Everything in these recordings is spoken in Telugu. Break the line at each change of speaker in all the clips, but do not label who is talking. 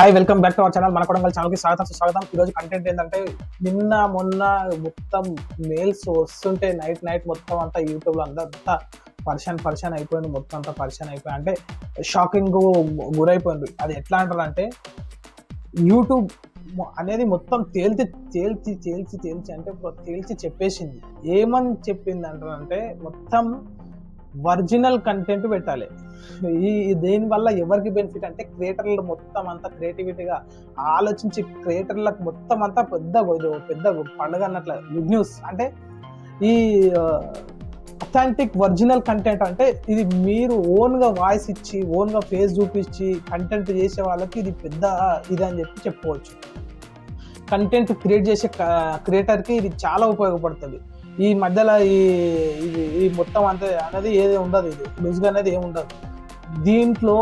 Hi welcome back to our channel మన కొడంగల్ ఛానల్కి స్వాగతం. సుస్వాగతం. ఈరోజు కంటెంట్ ఏంటంటే నిన్న మొన్న మొత్తం మెయిల్స్ వస్తుంటే నైట్ నైట్ మొత్తం అంతా యూట్యూబ్లో అంతా పర్షన్ పర్షన్ అయిపోయింది. మొత్తం అంతా పర్షన్ అయిపోయి అంటే షాకింగ్ గురైపోయింది. అది ఎట్లా అంటారంటే యూట్యూబ్ అనేది మొత్తం తేల్చి తేల్చి తేల్చి తేల్చి అంటే తేల్చి చెప్పేసింది. ఏమని చెప్పింది అంటారంటే మొత్తం ఒరిజినల్ కంటెంట్ పెట్టాలి. ఈ దేనివల్ల ఎవరికి బెనిఫిట్ అంటే క్రియేటర్లు మొత్తం అంతా క్రియేటివిటీగా ఆలోచించి క్రియేటర్లకు మొత్తం అంతా పెద్ద ఇది పెద్ద పండుగ అన్నట్ల గుడ్ న్యూస్. అంటే ఈ అథెంటిక్ ఒరిజినల్ కంటెంట్ అంటే ఇది మీరు ఓన్గా వాయిస్ ఇచ్చి ఓన్గా ఫేస్ చూపించి కంటెంట్ చేసే వాళ్ళకి ఇది పెద్ద ఇది అని చెప్పి చెప్పుకోవచ్చు. కంటెంట్ క్రియేట్ చేసే క్రియేటర్కి ఇది చాలా ఉపయోగపడుతుంది. ఈ మధ్యలో ఈ ఇది ఈ మొత్తం అంతే అనేది ఏది ఉండదు ఇది. లూజ్గా అనేది ఏమి ఉండదు. దీంట్లో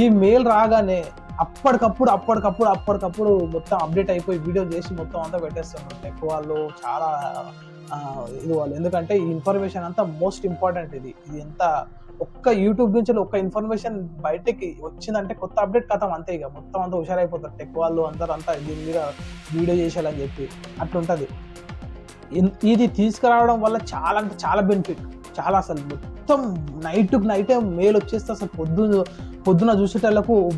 ఈ మెయిల్ రాగానే అప్పటికప్పుడు అప్పటికప్పుడు అప్పటికప్పుడు మొత్తం అప్డేట్ అయిపోయి వీడియో చేసి మొత్తం అంతా పెట్టేస్తున్నారు. టెక్ వాళ్ళు చాలా ఇది వాళ్ళు. ఎందుకంటే ఈ ఇన్ఫర్మేషన్ అంతా మోస్ట్ ఇంపార్టెంట్ ఇది. ఇది ఎంత ఒక్క యూట్యూబ్ నుంచి ఒక్క ఇన్ఫర్మేషన్ బయటకి వచ్చిందంటే కొత్త అప్డేట్ కథం అంతే ఇక. మొత్తం అంతా హుషారైపోతారు. టెక్ వాళ్ళు అందరూ అంతా దీని మీద వీడియో చేసేయాలని చెప్పి. అట్లుంటుంది. ఇది తీసుకురావడం వల్ల చాలా అంటే చాలా బెనిఫిట్. చాలా అసలు మొత్తం నైట్ నైటే మేల్ వచ్చేస్తే అసలు పొద్దున పొద్దున చూసేటోళ్ళకు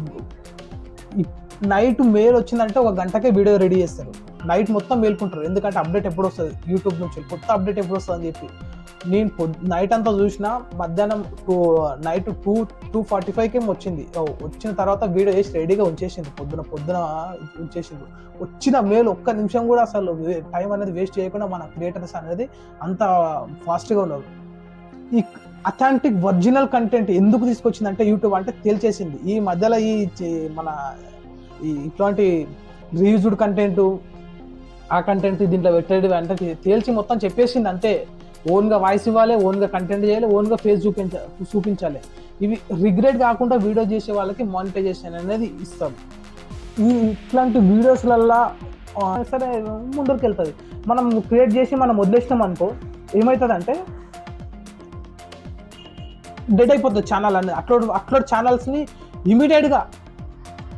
నైట్ మేల్ వచ్చిందంటే ఒక గంటకే వీడియో రెడీ చేస్తారు. నైట్ మొత్తం మేల్కుంటారు. ఎందుకంటే అప్డేట్ ఎప్పుడు వస్తుంది యూట్యూబ్ నుంచి. కొత్త అప్డేట్ ఎప్పుడు వస్తుంది అని చెప్పి. నేను పొద్ నైట్ అంతా చూసిన మధ్యాహ్నం two night two two forty ఫైవ్కి వచ్చింది. ఓ, వచ్చిన తర్వాత వీడియో వేసి రెడీగా ఉంచేసింది. పొద్దున పొద్దున ఉంచేసింది వచ్చిన మేలు ఒక్క నిమిషం కూడా అసలు టైం అనేది వేస్ట్ చేయకుండా మన క్రియేటర్స్ అనేది అంత ఫాస్ట్గా ఉన్నారు. ఈ అథాంటిక్ ఒరిజినల్ కంటెంట్ ఎందుకు తీసుకొచ్చిందంటే యూట్యూబ్ అంటే తేల్చేసింది. ఈ మధ్యలో ఈ మన ఈ ఇట్లాంటి రీయూజ్డ్ కంటెంట్ ఆ కంటెంట్ దీంట్లో పెట్టేది అంటే తేల్చి మొత్తం చెప్పేసింది అంతే. ఓన్గా వాయిస్ ఇవ్వాలి ఓన్గా కంటెంట్ చేయాలి ఓన్గా ఫేస్ చూపించ చూపించాలి. ఇవి రిగ్రెట్ కాకుండా వీడియో చేసే వాళ్ళకి మానిటైజేషన్ అనేది ఇస్తాం. ఈ ఇట్లాంటి వీడియోస్లల్లా సరే ముందరికి వెళ్తుంది మనం క్రియేట్ చేసి మనం వదిలేసినాం అనుకో ఏమవుతుందంటే డెడ్ అయిపోతుంది ఛానల్ అనేది. అప్లోడ్ అప్లోడ్ ఛానల్స్ని ఇమీడియట్గా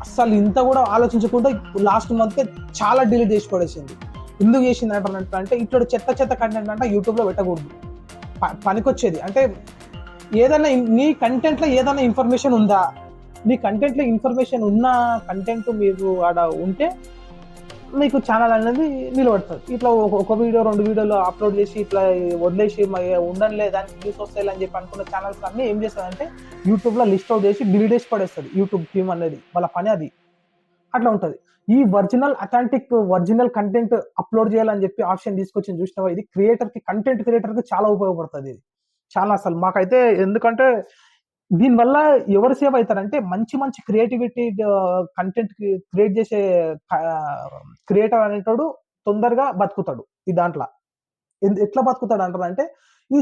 అస్సలు ఇంత కూడా ఆలోచించకుండా లాస్ట్ మంత్ చాలా డిలీట్ చేసి పడేసింది. ఎందుకు చేసింది అంటే ఇట్లా చెత్త చెత్త కంటెంట్ అంటే యూట్యూబ్లో పెట్టకూడదు. ప- పనికొచ్చేది. అంటే ఏదైనా నీ కంటెంట్లో ఏదైనా ఇన్ఫర్మేషన్ ఉందా? నీ కంటెంట్లో ఇన్ఫర్మేషన్ ఉన్న కంటెంట్ మీరు ఆడ ఉంటే మీకు ఛానల్ అనేది నిలబడుతుంది. ఇట్లా ఒక- వీడియో రెండు వీడియోలు అప్లోడ్ చేసి ఇట్లా వదిలేసి మ- ఉండనులే దానికి వ్యూస్ వస్తాయి అని చెప్పి అనుకున్న ఛానల్స్ అన్నీ ఏం చేస్తుందంటే యూట్యూబ్లో లిస్ట్ అవుట్ చేసి డిలీట్ చేసి పడేస్తుంది. యూట్యూబ్ టీమ్ అనేది వాళ్ళ పని అది. అట్లా ఉంటుంది. ఈ original authentic original content upload చేయాలని చెప్పి ఆప్షన్ తీసుకొచ్చి చూసినావా? ఇది క్రియేటర్కి కంటెంట్ క్రియేటర్కి చాలా ఉపయోగపడుతుంది ఇది. చాలా అసలు మాకైతే ఎందుకంటే దీనివల్ల ఎవరు సేవ్ అవుతారంటే మంచి మంచి క్రియేటివిటీ కంటెంట్ క్రియేట్ చేసే క్రియేటర్ అనేటోడు తొందరగా బతుకుతాడు ఈ దాంట్లో. ఎట్లా బతుకుతాడు అంటారంటే ఈ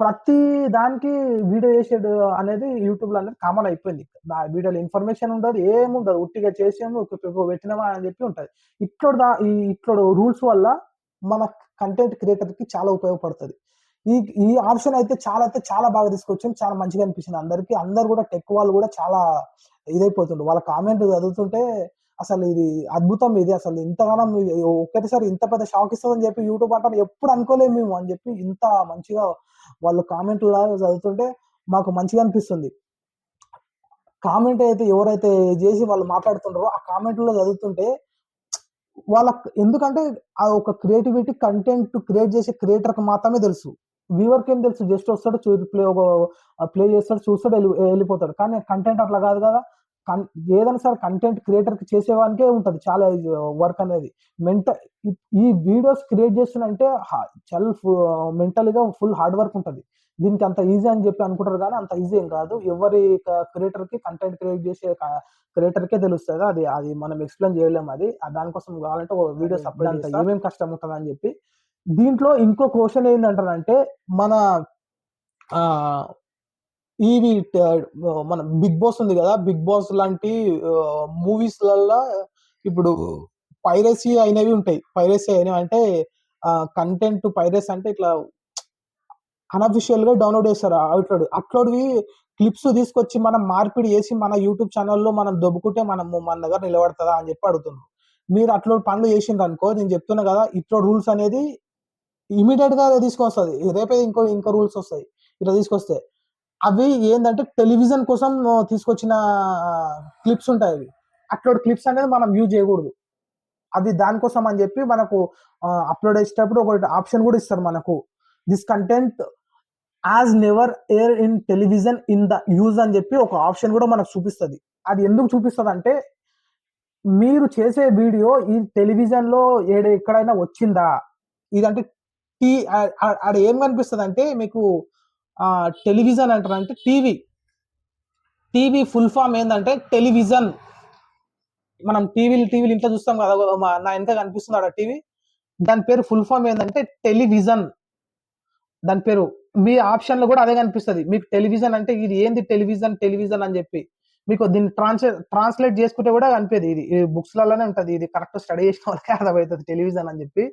ప్రతి దానికి వీడియో చేసేడు అనేది యూట్యూబ్లో అనేది కామన్ అయిపోయింది. ఆ వీడియోలో ఇన్ఫర్మేషన్ ఉండదు ఏముండదు. ఉట్టిగా చేసాము పెట్టినామా అని చెప్పి ఉంటది. ఇట్లోడు దా ఈ ఇట్లోడు రూల్స్ వల్ల మన కంటెంట్ క్రియేటర్కి చాలా ఉపయోగపడుతుంది. ఈ ఈ ఆప్షన్ అయితే చాలా అయితే చాలా బాగా తీసుకొచ్చింది చాలా మంచిగా అనిపించింది అందరికి. అందరు కూడా టెక్ వాళ్ళు కూడా చాలా ఇదైపోతుండ్రు. వాళ్ళ కామెంట్ చదువుతుంటే అసలు ఇది అద్భుతం ఇది అసలు. ఇంతగానం ఒక్కటిసారి ఇంత పెద్ద షాక్ ఇస్తుందని చెప్పి యూట్యూబ్ అంటారు. ఎప్పుడు అనుకోలేము మేము అని చెప్పి ఇంత మంచిగా వాళ్ళు కామెంట్లు చదువుతుంటే మాకు మంచిగా అనిపిస్తుంది. కామెంట్ అయితే ఎవరైతే చేసి వాళ్ళు మాట్లాడుతుంటారో ఆ కామెంట్లో చదువుతుంటే వాళ్ళ ఎందుకంటే ఆ ఒక క్రియేటివిటీ కంటెంట్ క్రియేట్ చేసే క్రియేటర్కి మాత్రమే తెలుసు. వ్యూవర్కి ఏం తెలుసు? జస్ట్ వస్తాడు చూ ప్లే ఒక ప్లే చేస్తాడు చూస్తాడు వెళ్ళి- వెళ్ళిపోతాడు. కానీ కంటెంట్ అట్లా కాదు కదా. కన్- ఏదైనా సరే కంటెంట్ క్రియేటర్కి చేసేవానికే ఉంటుంది. చాలా వర్క్ అనేది. మెంట ఈ వీడియోస్ క్రియేట్ చేస్తున్నంటే చాలా మెంటల్గా ఫుల్ హార్డ్ వర్క్ ఉంటుంది. దీనికి అంత ఈజీ అని చెప్పి అనుకుంటారు కానీ అంత ఈజీ ఏం కాదు. ఎవరి క్రియేటర్కి కంటెంట్ క్రియేట్ చేసే క్రియేటర్కే తెలుస్తుంది. అది అది మనం ఎక్స్ప్లెయిన్ చేయలేము అది. దానికోసం కావాలంటే ఒక వీడియో సపరేట్ అంత ఏమేమి కష్టం ఉంటుంది అని చెప్పి. దీంట్లో ఇంకో క్వశ్చన్ ఏంటంటారంటే మన ఆ ఇవి ట- మన బిగ్ బాస్ ఉంది కదా బిగ్ బాస్ లాంటి మూవీస్లలో ఇప్పుడు పైరసీ అయినవి ఉంటాయి. పైరసీ అయినవి అంటే కంటెంట్ పైరసీ అంటే ఇట్లా అనఫిషియల్గా డౌన్లోడ్ చేస్తారు. అప్లోడ్ అప్లోడ్వి క్లిప్స్ తీసుకొచ్చి మనం మార్పిడి చేసి మన యూట్యూబ్ ఛానల్లో మనం దొబ్బుకుంటే మనం మన దగ్గర నిలబడుతుందా అని చెప్పి అడుగుతున్నారు మీరు అట్లా పనులు చేసిండ్రు అనుకో నేను చెప్తున్నా కదా ఇట్లా రూల్స్ అనేది ఇమీడియట్గా తీసుకొస్తుంది. రేపే ఇంకో ఇంకో రూల్స్ వస్తాయి. ఇట్లా తీసుకొస్తే అవి ఏంటంటే టెలివిజన్ కోసం తీసుకొచ్చిన క్లిప్స్ ఉంటాయి అవి. అట్లాంటి క్లిప్స్ అనేది మనం యూజ్ చేయకూడదు. అది దానికోసం అని చెప్పి మనకు అప్లోడ్ చేసేటప్పుడు ఒక ఆప్షన్ కూడా ఇస్తారు మనకు. This content as never air in television in the use అని చెప్పి ఒక ఆప్షన్ కూడా మనకు చూపిస్తుంది. అది ఎందుకు చూపిస్తుంది అంటే మీరు చేసే వీడియో ఈ టెలివిజన్లో ఏడ ఎక్కడైనా వచ్చిందా? ఇదంటే టీ ఆడ ఏం కనిపిస్తుంది అంటే మీకు టెలివిజన్ అంటారు అంటే టీవీ. టీవీ ఫుల్ ఫామ్ ఏంటంటే టెలివిజన్. మనం టీవీలు టీవీలు ఇంట్లో చూస్తాం కదా నా ఎంత కనిపిస్తుంది టీవీ. దాని పేరు ఫుల్ ఫామ్ ఏంటంటే టెలివిజన్. దాని పేరు మీ ఆప్షన్లో కూడా అదే కనిపిస్తుంది. మీకు టెలివిజన్ అంటే ఇది ఏంది టెలివిజన్ టెలివిజన్ అని చెప్పి. మీకు దీన్ని ట్రాన్స్లే ట్రాన్స్లేట్ చేసుకుంటే కూడా కనిపేది ఇది. బుక్స్ లలోనే ఉంటుంది. ఇది కరెక్ట్ స్టడీ చేసిన వాళ్ళకి అర్థమవుతుంది టెలివిజన్ అని చెప్పి.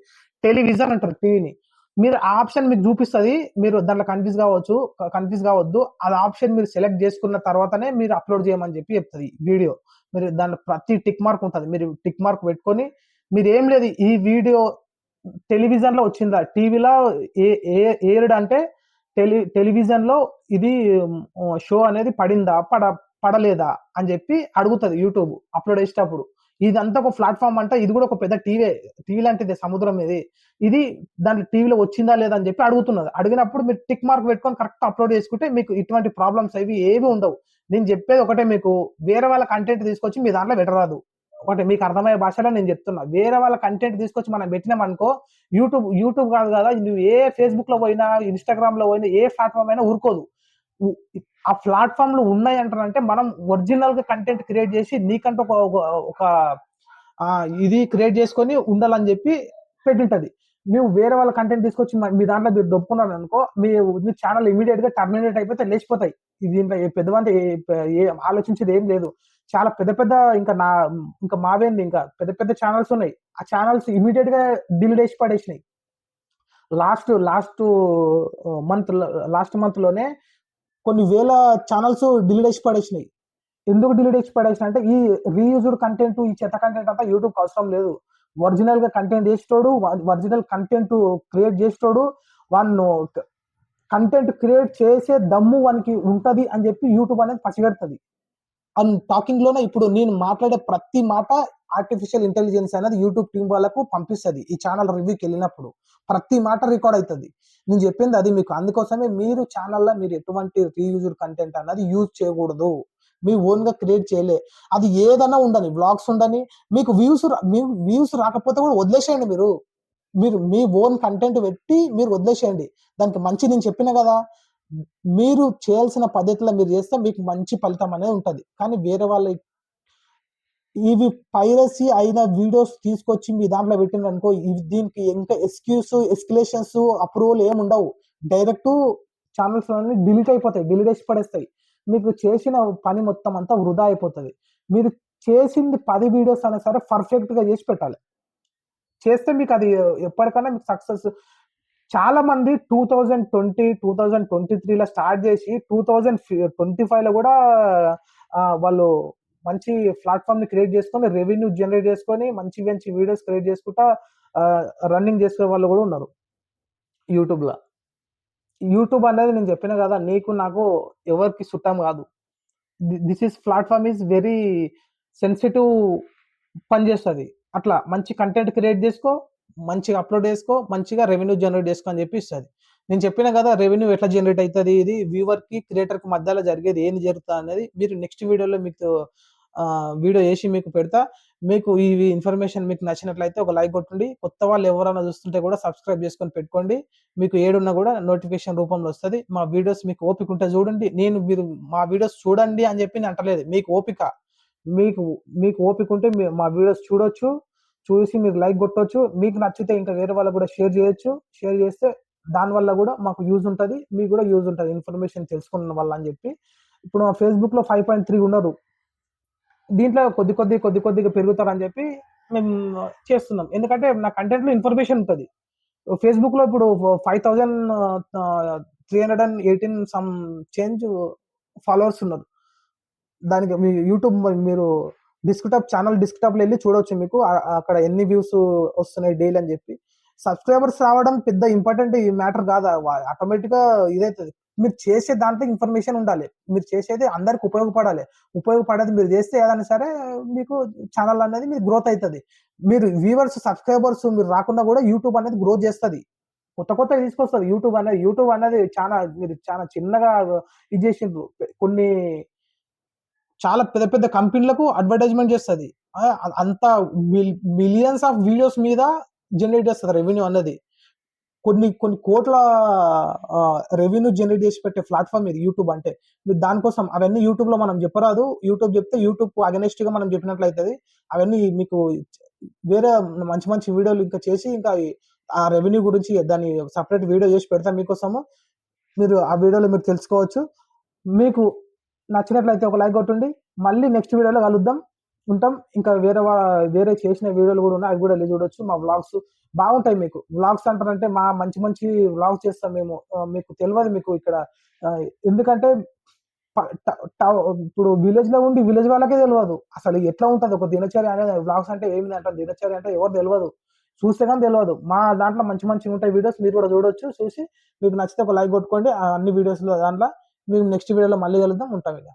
టెలివిజన్ అంటారు టీవీని. మీరు ఆప్షన్ మీకు చూపిస్తుంది మీరు దాంట్లో కన్ఫ్యూజ్ కావచ్చు కన్ఫ్యూజ్ కావద్దు. అది ఆప్షన్ మీరు సెలెక్ట్ చేసుకున్న తర్వాతనే మీరు అప్లోడ్ చేయమని చెప్పి చెప్తుంది వీడియో. మీరు దాంట్లో ప్రతి టిక్ మార్క్ ఉంటుంది. మీరు టిక్ మార్క్ పెట్టుకొని మీరు ఏం లేదు ఈ వీడియో టెలివిజన్లో వచ్చిందా? టీవీలో ఏ ఏర్డ్ అంటే టెలి టెలివిజన్లో ఇది షో అనేది పడిందా? పడ పడలేదా? అని చెప్పి అడుగుతుంది యూట్యూబ్ అప్లోడ్ చేసేటప్పుడు. ఇదంతా ఒక ప్లాట్ఫామ్ అంటే ఇది కూడా ఒక పెద్ద టీవీ టీవీ లాంటిది సముద్రం ఇది. ఇది దాంట్లో టీవీలో వచ్చిందా లేదా అని చెప్పి అడుగుతున్నది. అడిగినప్పుడు మీరు టిక్ మార్క్ పెట్టుకొని కరెక్ట్ అప్లోడ్ చేసుకుంటే మీకు ఇటువంటి ప్రాబ్లమ్స్ అవి ఏవి ఉండవు. నేను చెప్పేది ఒకటే మీకు వేరే వాళ్ళ కంటెంట్ తీసుకొచ్చి మీ దాంట్లో పెట్టరాదు. ఒకటి మీకు అర్థమయ్యే భాషలో నేను చెప్తున్నా. వేరే వాళ్ళ కంటెంట్ తీసుకొచ్చి మనం పెట్టినాం అనుకో యూట్యూబ్ యూట్యూబ్ కాదు కదా నువ్వు ఏ ఫేస్బుక్లో పోయినా ఇన్స్టాగ్రామ్లో పోయినా ఏ ప్లాట్ఫామ్ అయినా ఊరుకోదు. ఆ ప్లాట్ఫామ్లో ఉన్నాయి అంటారంటే మనం ఒరిజినల్గా కంటెంట్ క్రియేట్ చేసి నీకంటూ ఒక ఒక- ఇది క్రియేట్ చేసుకొని ఉండాలని చెప్పి పెట్టింటది. నువ్వు వేరే వాళ్ళ కంటెంట్ తీసుకొచ్చి మీ దాంట్లో మీరు దొప్పుకున్నారు అనుకో మీ మీ ఛానల్ ఇమీడియట్గా టర్మినేట్ అయిపోతే లేచిపోతాయి. దీంట్లో ఏ పెద్దవంత ఏ- ఏ ఆలోచించేది ఏం లేదు. చాలా పెద్ద పెద్ద ఇంకా నా ఇంకా మావేంది ఇంకా పెద్ద పెద్ద ఛానల్స్ ఉన్నాయి. ఆ ఛానల్స్ ఇమీడియట్గా డిలీట్ చేసి పడేసినాయి. లాస్ట్ లాస్ట్ మంత్ లాస్ట్ మంత్లోనే కొన్ని వేల ఛానల్స్ డిలీట్ చేసి పడేసినాయి. ఎందుకు డిలీట్ చేసి పడేసిన అంటే ఈ రీయూజ్డ్ కంటెంట్ ఈ చెత్త కంటెంట్ అంతా యూట్యూబ్ అవసరం లేదు. ఒరిజినల్గా కంటెంట్ చేసేటోడు ఒరిజినల్ కంటెంట్ క్రియేట్ చేసేటోడు వాళ్ళు కంటెంట్ క్రియేట్ చేసే దమ్ము వానికి ఉంటది అని చెప్పి యూట్యూబ్ అనేది పసిగడుతుంది. అండ్ టాకింగ్లోనే ఇప్పుడు నేను మాట్లాడే ప్రతి మాట ఆర్టిఫిషియల్ ఇంటెలిజెన్స్ అనేది యూట్యూబ్ టీం వాళ్ళకు పంపిస్తుంది. ఈ ఛానల్ రివ్యూకి వెళ్ళినప్పుడు ప్రతి మాట రికార్డ్ అవుతుంది నేను చెప్పింది అది మీకు. అందుకోసమే మీరు ఛానల్లో మీరు ఎటువంటి రీయూజ్డ్ కంటెంట్ అన్నది యూజ్ చేయకూడదు. మీ ఓన్గా క్రియేట్ చేయలే. అది ఏదైనా ఉండని బ్లాగ్స్ ఉండని మీకు వ్యూస్ మీ వ్యూస్ రాకపోతే కూడా వదిలేసేయండి మీరు. మీరు మీ ఓన్ కంటెంట్ పెట్టి మీరు వదిలేసేయండి. దానికి మంచి నేను చెప్పిన కదా. మీరు చేయాల్సిన పద్ధతిలో మీరు చేస్తే మీకు మంచి ఫలితం అనేది ఉంటుంది. కానీ వేరే వాళ్ళ ఇవి పైరసీ అయిన వీడియోస్ తీసుకొచ్చి మీ దాంట్లో పెట్టిండ్రు అనుకో ఇవి దీనికి ఇంకా ఎక్స్క్యూస్ ఎస్కిలేషన్స్ అప్రూవల్ ఏమి ఉండవు. డైరెక్ట్ ఛానల్స్ అన్ని డిలీట్ అయిపోతాయి డిలీట్ చేసి పడేస్తాయి. మీకు చేసిన పని మొత్తం అంతా వృధా అయిపోతుంది. మీరు చేసింది పది వీడియోస్ అయినా సరే పర్ఫెక్ట్గా చేసి పెట్టాలి. చేస్తే మీకు అది ఎప్పటికైనా మీకు సక్సెస్ చాలా మంది two thousand twenty two thousand twenty త్రీలో స్టార్ట్ చేసి టూ థౌజండ్ ట్వంటీ ఫైవ్లో కూడా వాళ్ళు మంచి ప్లాట్ఫామ్ని క్రియేట్ చేసుకొని రెవెన్యూ జనరేట్ చేసుకొని మంచి మంచి వీడియోస్ క్రియేట్ చేసుకుంటా రన్నింగ్ చేసుకునే వాళ్ళు కూడా ఉన్నారు యూట్యూబ్లో. యూట్యూబ్ అనేది నేను చెప్పిన కదా నీకు నాకు ఎవరికి చుట్టం కాదు. This is platform is very sensitive పని చేస్తుంది. అట్లా మంచి కంటెంట్ క్రియేట్ చేసుకో మంచిగా అప్లోడ్ చేసుకో మంచిగా రెవెన్యూ జనరేట్ చేసుకో అని చెప్పి ఇస్తుంది నేను చెప్పిన కదా రెవెన్యూ ఎట్లా జనరేట్ అవుతుంది ఇది వ్యూవర్కి క్రియేటర్కి మధ్యలో జరిగేది ఏంది జరుగుతుంది అనేది మీరు నెక్స్ట్ వీడియోలో మీకు వీడియో చేసి మీకు పెడతా. మీకు ఈ ఇన్ఫర్మేషన్ మీకు నచ్చినట్లయితే ఒక లైక్ కొట్టండి. కొత్త వాళ్ళు ఎవరైనా చూస్తుంటే కూడా సబ్స్క్రైబ్ చేసుకొని పెట్టుకోండి. మీకు ఏడున్నా కూడా నోటిఫికేషన్ రూపంలో వస్తుంది. మా వీడియోస్ మీకు ఓపిక ఉంటే చూడండి. నేను మీరు మా వీడియోస్ చూడండి అని చెప్పి నేను అంటలేదు. మీకు ఓపిక. మీకు మీకు ఓపిక ఉంటే మీ- మా వీడియోస్ చూడొచ్చు. చూసి మీరు లైక్ కొట్టొచ్చు. మీకు నచ్చితే ఇంకా వేరే వాళ్ళకు కూడా షేర్ చేయొచ్చు. షేర్ చేస్తే దాని వల్ల కూడా మాకు యూజ్ ఉంటుంది. మీకు కూడా యూజ్ ఉంటుంది. ఇన్ఫర్మేషన్ తెలుసుకున్న వల్ల అని చెప్పి. ఇప్పుడు మా ఫేస్బుక్లో ఫైవ్ పాయింట్ త్రీ ఉన్నారు. దీంట్లో కొద్ది కొద్ది కొద్ది కొద్దిగా పెరుగుతారని చెప్పి మేము చేస్తున్నాం. ఎందుకంటే నా కంటెంట్లో ఇన్ఫర్మేషన్ ఉంటుంది. ఫేస్బుక్లో ఇప్పుడు five thousand three hundred and eighteen some change followers ఉన్నారు. దానికి మీ యూట్యూబ్ మీరు డిస్క్టాప్ ఛానల్ డిస్క్టాప్లో వెళ్ళి చూడవచ్చు మీకు. అక్కడ ఎన్ని వ్యూస్ వస్తున్నాయి డైలీ అని చెప్పి. సబ్స్క్రైబర్స్ రావడం పెద్ద ఇంపార్టెంట్ ఈ మ్యాటర్ కాదు. ఆటోమేటిక్గా ఇదైతుంది. మీరు చేసే దాంట్లో ఇన్ఫర్మేషన్ ఉండాలి. మీరు చేసేది అందరికి ఉపయోగపడాలి. ఉపయోగపడేది మీరు చేస్తే ఏదైనా సరే మీకు ఛానల్ అనేది మీకు గ్రోత్ అవుతుంది మీరు వ్యూవర్స్ సబ్స్క్రైబర్స్ మీరు రాకుండా కూడా యూట్యూబ్ అనేది గ్రోత్ చేస్తుంది. కొత్త కొత్త తీసుకొస్తుంది యూట్యూబ్ అనేది యూట్యూబ్ అనేది చాలా మీరు చాలా చిన్నగా ఇది చేసిండ్రు. కొన్ని చాలా పెద్ద పెద్ద కంపెనీలకు అడ్వర్టైజ్మెంట్ చేస్తుంది. అంత మిలియన్స్ ఆఫ్ వీడియోస్ మీద జనరేట్ చేస్తుంది రెవెన్యూ అన్నది. కొన్ని కొన్ని కోట్ల రెవెన్యూ జనరేట్ చేసి పెట్టే ప్లాట్ఫామ్ ఇది యూట్యూబ్ అంటే. మీరు దానికోసం అవన్నీ యూట్యూబ్లో మనం చెప్పరాదు. యూట్యూబ్ చెప్తే యూట్యూబ్ అగనెస్ట్గా మనం చెప్పినట్లయితే అవన్నీ మీకు వేరే మంచి మంచి వీడియోలు ఇంకా చేసి ఇంకా ఆ రెవెన్యూ గురించి దాన్ని సపరేట్ వీడియో చేసి పెడతాం మీకోసము. మీరు ఆ వీడియోలో మీరు తెలుసుకోవచ్చు. మీకు నచ్చినట్లయితే ఒక లైక్ కొట్టండి. మళ్ళీ నెక్స్ట్ వీడియోలో కలుద్దాం. ఉంటాం. ఇంకా వేరే వా- వేరే చేసిన వీడియోలు కూడా ఉన్నాయి. అవి కూడా వెళ్ళి చూడొచ్చు. మా వ్లాగ్స్ బాగుంటాయి మీకు. వ్లాగ్స్ అంటారంటే మా మంచి మంచి వ్లాగ్స్ చేస్తాం మేము. మీకు తెలియదు మీకు ఇక్కడ. ఎందుకంటే ఇప్పుడు విలేజ్లో ఉండి విలేజ్ వాళ్ళకే తెలియదు అసలు ఎట్లా ఉంటుంది? ఒక దినచర్య అనేది వ్లాగ్స్ అంటే ఏమిటి అంటారు? దినచర్య అంటే ఎవరు తెలియదు చూస్తే కానీ తెలియదు మా దాంట్లో మంచి మంచి ఉంటాయి వీడియోస్ మీరు కూడా చూడొచ్చు చూసి మీకు నచ్చితే ఒక లైక్ కొట్టుకోండి. అన్ని వీడియోస్ దాంట్లో మేము నెక్స్ట్ వీడియోలో మళ్ళీ కలుద్దాం ఉంటాం ఇక.